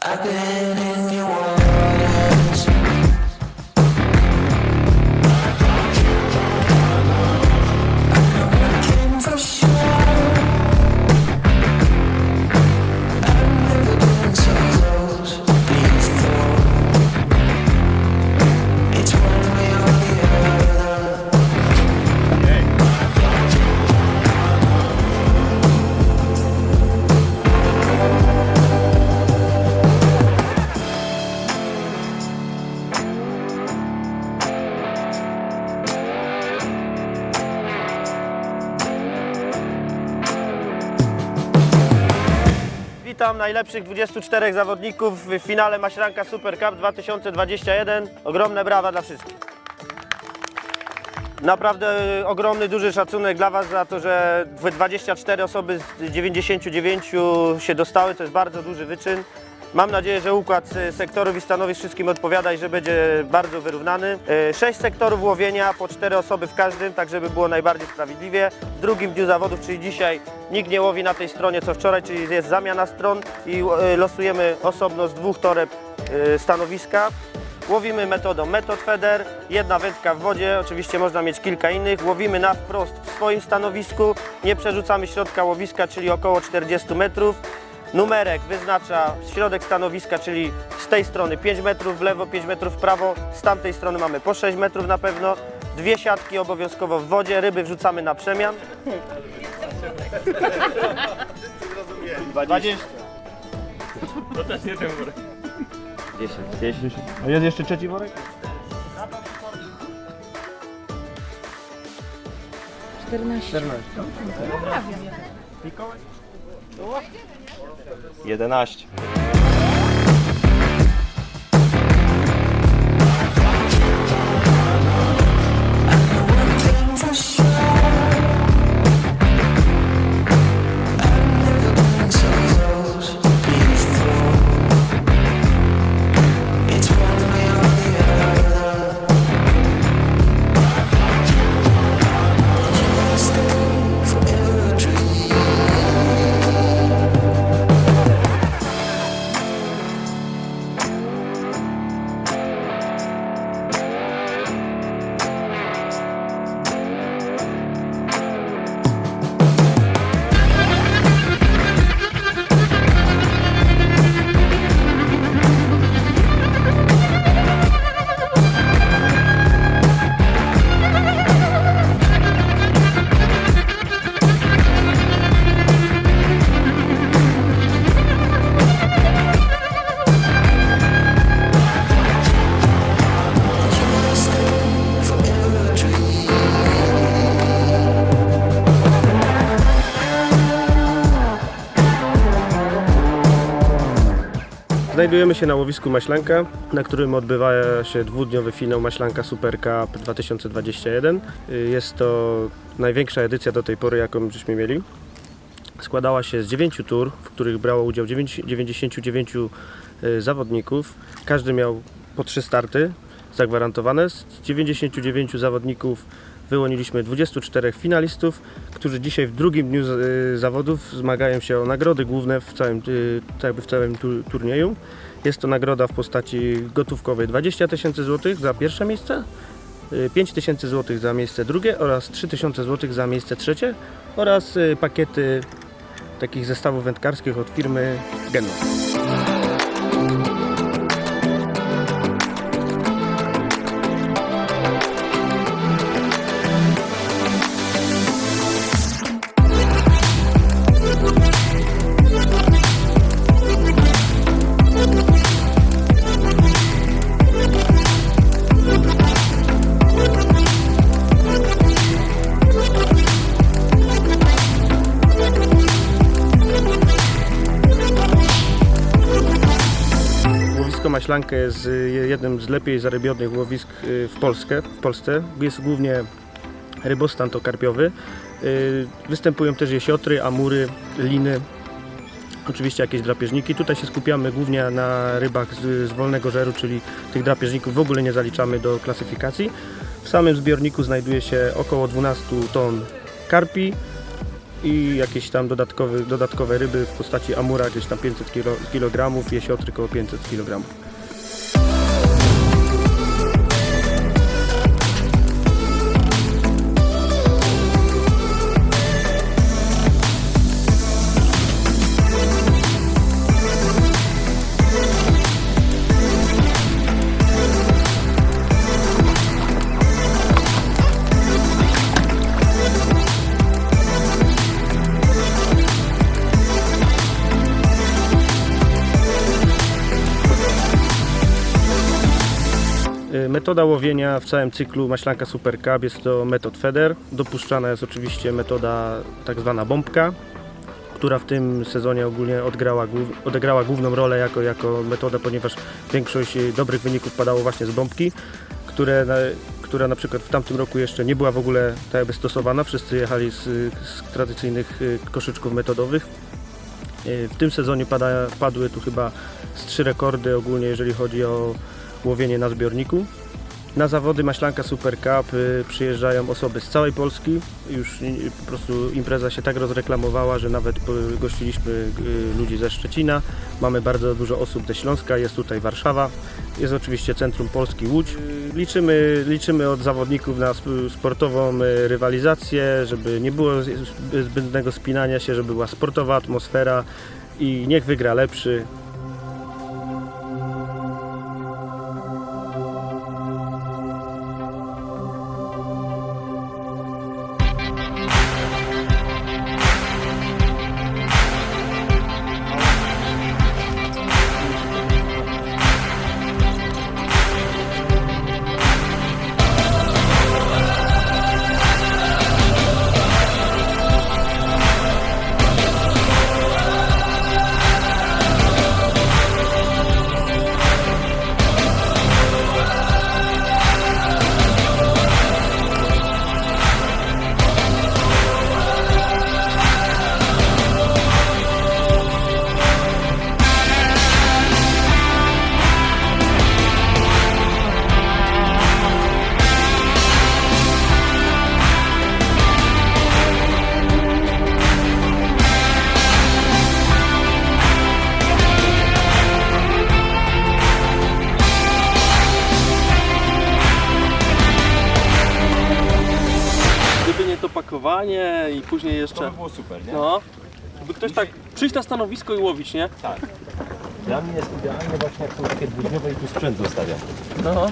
I've been in Witam najlepszych 24 zawodników w finale Maśranka Super Cup 2021. Ogromne brawa dla wszystkich. Naprawdę y, ogromny, duży szacunek dla Was za to, że 24 osoby z 99 się dostały. To jest bardzo duży wyczyn. Mam nadzieję, że układ y, sektorów i stanowisk wszystkim odpowiada i że będzie bardzo wyrównany. Y, Sześć sektorów łowienia, po cztery osoby w każdym, tak żeby było najbardziej sprawiedliwie. W drugim dniu zawodów, czyli dzisiaj, nikt nie łowi na tej stronie co wczoraj, czyli jest zamiana stron i y, losujemy osobno z dwóch toreb stanowiska. Łowimy metodą metod feder, jedna wędka w wodzie, oczywiście można mieć kilka innych. Łowimy na wprost w swoim stanowisku, nie przerzucamy środka łowiska, czyli około 40 metrów. Numerek wyznacza środek stanowiska, czyli z tej strony 5 metrów w lewo, 5 metrów w prawo, z tamtej strony mamy po 6 metrów na pewno. Dwie siatki obowiązkowo w wodzie, ryby wrzucamy na przemian. 20. To też nie ten worek. 10, 10. A jest jeszcze trzeci worek? 14. 11. Znajdujemy się na łowisku Maślanka, na którym odbywa się dwudniowy finał Maślanka Super Cup 2021. Y, Jest to największa edycja do tej pory, jaką żeśmy mieli. Składała się z 9 tur, w których brało udział 9 99 y, zawodników. Każdy miał po 3 starty zagwarantowane. Z 99 zawodników wyłoniliśmy 24 finalistów, którzy dzisiaj w drugim dniu y, zawodów zmagają się o nagrody główne w całym, y, tak w całym tu, turnieju. Jest to nagroda w postaci gotówkowej 20 tysięcy złotych za pierwsze miejsce, y, 5 tysięcy złotych za miejsce drugie oraz 3 tysiące złotych za miejsce trzecie oraz y, pakiety takich zestawów wędkarskich od firmy Genno. Maślanka jest jednym z lepiej zarybionych łowisk y, w, Polskę, w Polsce. Jest głównie rybostan to karpiowy. Y, Występują też jesiotry, amury, liny, oczywiście jakieś drapieżniki. Tutaj się skupiamy głównie na rybach z, z wolnego żeru, czyli tych drapieżników w ogóle nie zaliczamy do klasyfikacji. W samym zbiorniku znajduje się około 12 ton karpi, i jakieś tam dodatkowe, dodatkowe ryby w postaci amura gdzieś tam 500 kg, jesiotry około 500 kg. Metoda łowienia w całym cyklu maślanka Super Cup jest to metod feder. Dopuszczana jest oczywiście metoda tak zwana bombka, która w tym sezonie ogólnie odgrała, odegrała główną rolę jako, jako metoda, ponieważ większość dobrych wyników padało właśnie z bombki, które która na przykład w tamtym roku jeszcze nie była w ogóle tak jakby stosowana. Wszyscy jechali z, z tradycyjnych y, koszyczków metodowych. Y, W tym sezonie pada, padły tu chyba z trzy rekordy ogólnie, jeżeli chodzi o łowienie na zbiorniku. Na zawody Maślanka Super Cup y, przyjeżdżają osoby z całej Polski. Już po prostu impreza się tak rozreklamowała, że nawet y, gościliśmy y, ludzi ze Szczecina. Mamy bardzo dużo osób ze Śląska, jest tutaj Warszawa. Jest oczywiście Centrum Polski Łódź. Liczymy, liczymy od zawodników na sp- sportową rywalizację, żeby nie było zbędnego spinania się, żeby była sportowa atmosfera i niech wygra lepszy. To i później To jeszcze. by było super, nie? No. By ktoś tak przyjść na stanowisko i łowić, nie? Dla mnie jest idealne właśnie jak są takie dwudniowe i tu sprzęt zostawiam. No.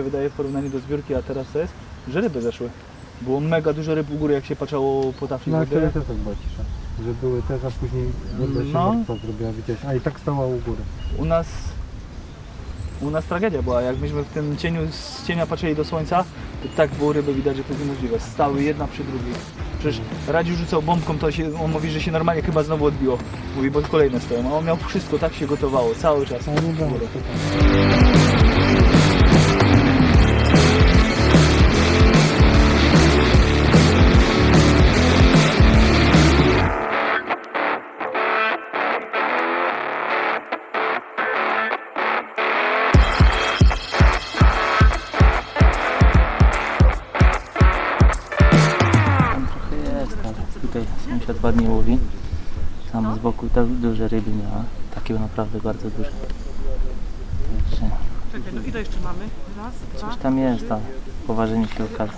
Się wydaje w porównaniu do zbiórki, a teraz to jest, że ryby zeszły. Było mega dużo ryb u góry, jak się patrzało po tafli Na wody. aktualnie też tak była cisza. Że były też, a później woda się No. zrobiła. A i tak stała u góry. U nas u nas tragedia była, jak myśmy w tym cieniu z cienia patrzyli do słońca, to tak było ryby widać, że to jest niemożliwe. Stały jedna przy drugiej. Przecież Radziu rzucał bombką, to się, on mówi, że się normalnie chyba znowu odbiło. Mówi, bo kolejne stoją, a on miał wszystko, tak się gotowało, cały czas. Tak duże ryby miała. Takie naprawdę bardzo duże. Także Czekaj, no ile jeszcze mamy? Raz, dwa, coś tam jest, ale poważenie się okaże.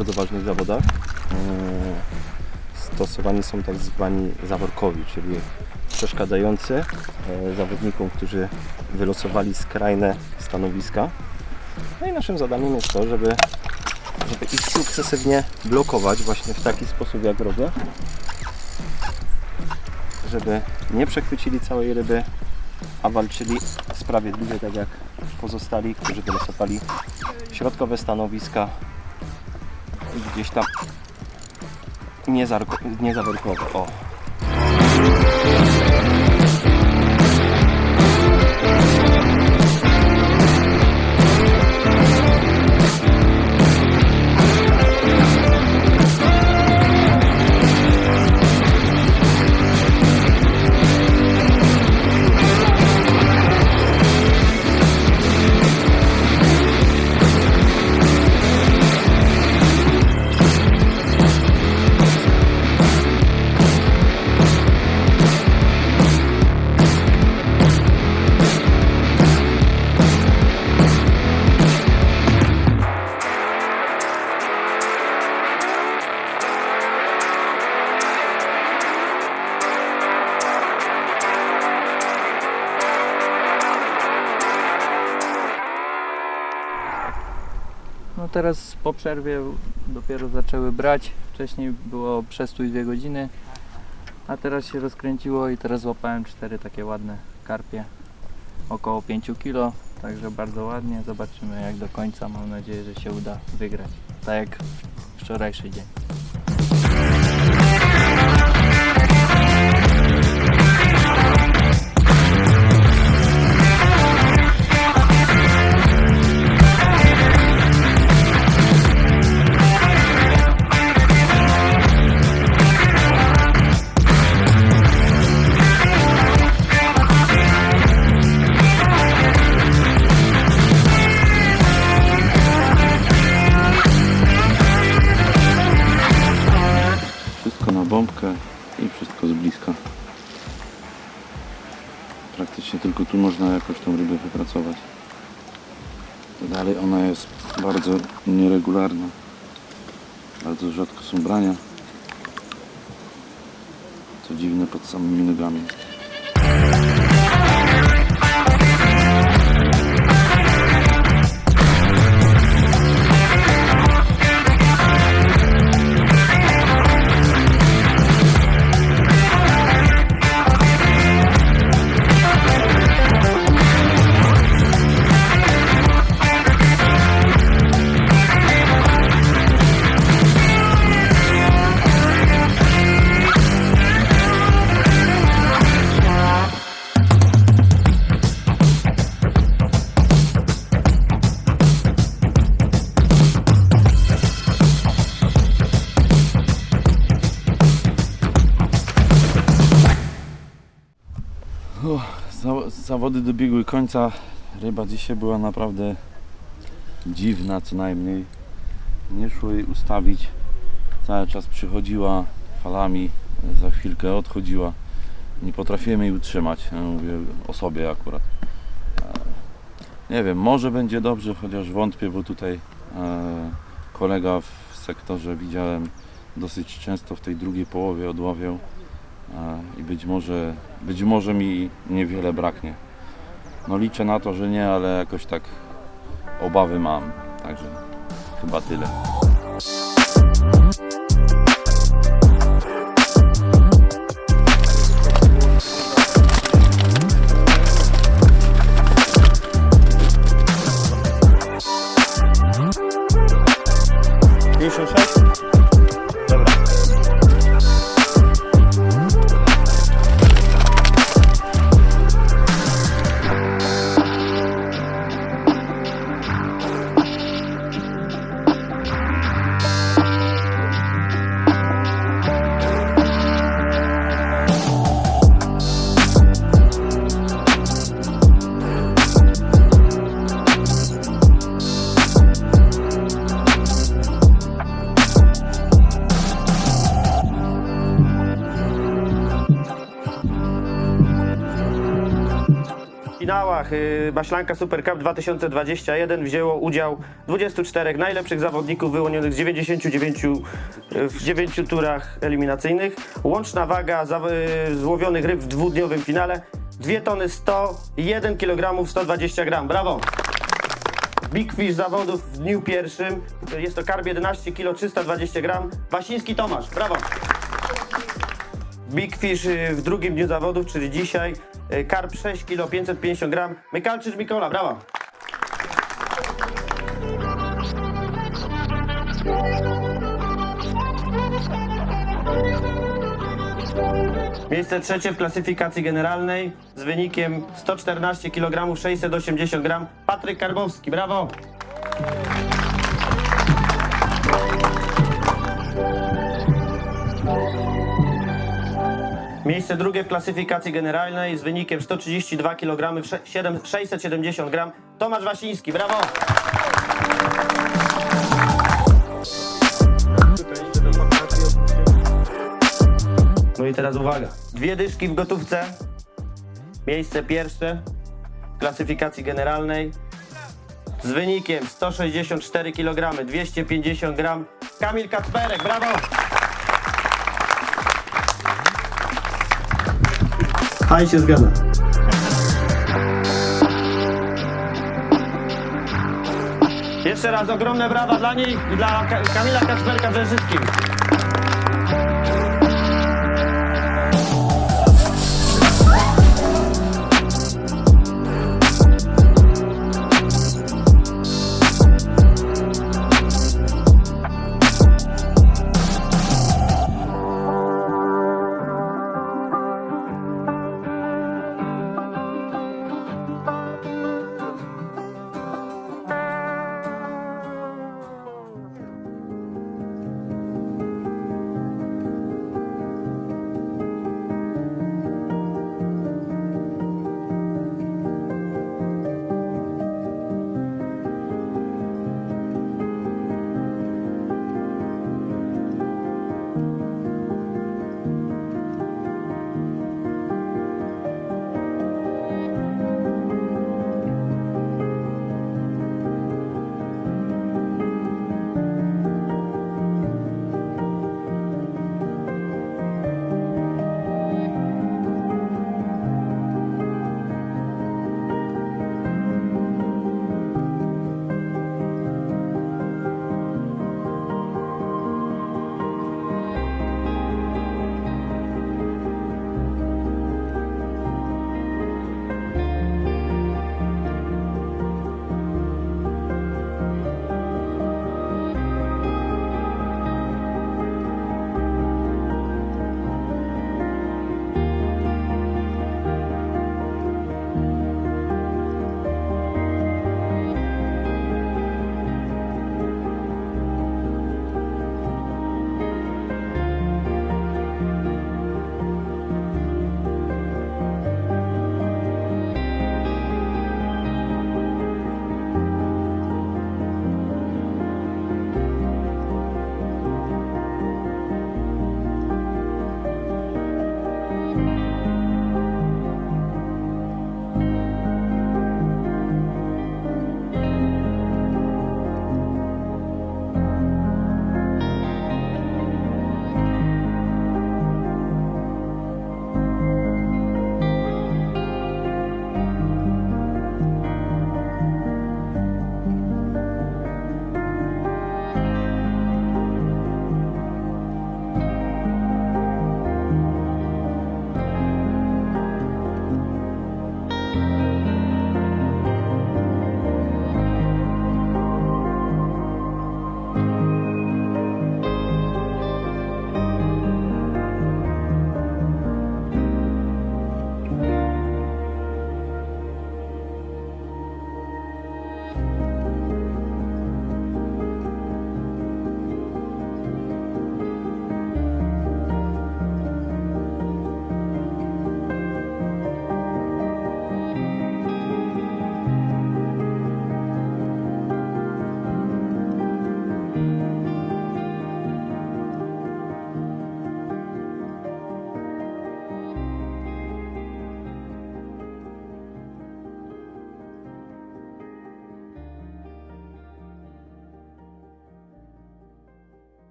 Bardzo ważnych zawodach e, stosowani są tak zwani zaworkowi, czyli przeszkadzający e, zawodnikom, którzy wylosowali skrajne stanowiska. No i naszym zadaniem jest to, żeby, żeby ich sukcesywnie blokować właśnie w taki sposób, jak robię. Żeby nie przechwycili całej ryby, a walczyli sprawiedliwie, tak jak pozostali, którzy wylosowali środkowe stanowiska gdzieś tam nie, nie zawerkowe. O. teraz po przerwie dopiero zaczęły brać. Wcześniej było przestój dwie godziny, a teraz się rozkręciło i teraz złapałem cztery takie ładne karpie. Około 5 kg, także bardzo ładnie. Zobaczymy jak do końca. Mam nadzieję, że się uda wygrać. Tak jak wczorajszy dzień. Bardzo rzadko są brania. Co dziwne pod samymi nogami. Zawody dobiegły końca. Ryba dzisiaj była naprawdę dziwna co najmniej. Nie szło jej ustawić. Cały czas przychodziła falami, za chwilkę odchodziła. Nie potrafiłem jej utrzymać. Mówię o sobie akurat. E, Nie wiem, może będzie dobrze, chociaż wątpię, bo tutaj e, kolega w sektorze widziałem dosyć często w tej drugiej połowie odławiał i być może, być może mi niewiele braknie. No liczę na to, że nie, ale jakoś tak obawy mam. Także chyba tyle. Finałach y, Maślanka Super Cup 2021 wzięło udział 24 najlepszych zawodników wyłonionych z 99 y, w 9 turach eliminacyjnych. Łączna waga zaw- y, złowionych ryb w dwudniowym finale 2 tony 100 i 1 kg 120 gram. Brawo! Big Fish zawodów w dniu pierwszym. Jest to karb 11 kg 320 gram. Wasiński Tomasz, brawo! Big Fish w drugim dniu zawodów, czyli dzisiaj. Karp 6 kg 550 gram. Mykalczyk Mikola, brawo! Miejsce trzecie w klasyfikacji generalnej z wynikiem 114 kg 680 gram. Patryk Karbowski, brawo! Miejsce drugie w klasyfikacji generalnej z wynikiem 132 kg 670 gram. Tomasz Wasiński, brawo! No i teraz uwaga. Dwie dyszki w gotówce. Miejsce pierwsze w klasyfikacji generalnej z wynikiem 164 kg 250 gram. Kamil Kacperek, brawo! Haj się zgadza. Jeszcze raz ogromne brawa dla nich i dla Ka- Kamila Kacperka przede wszystkim.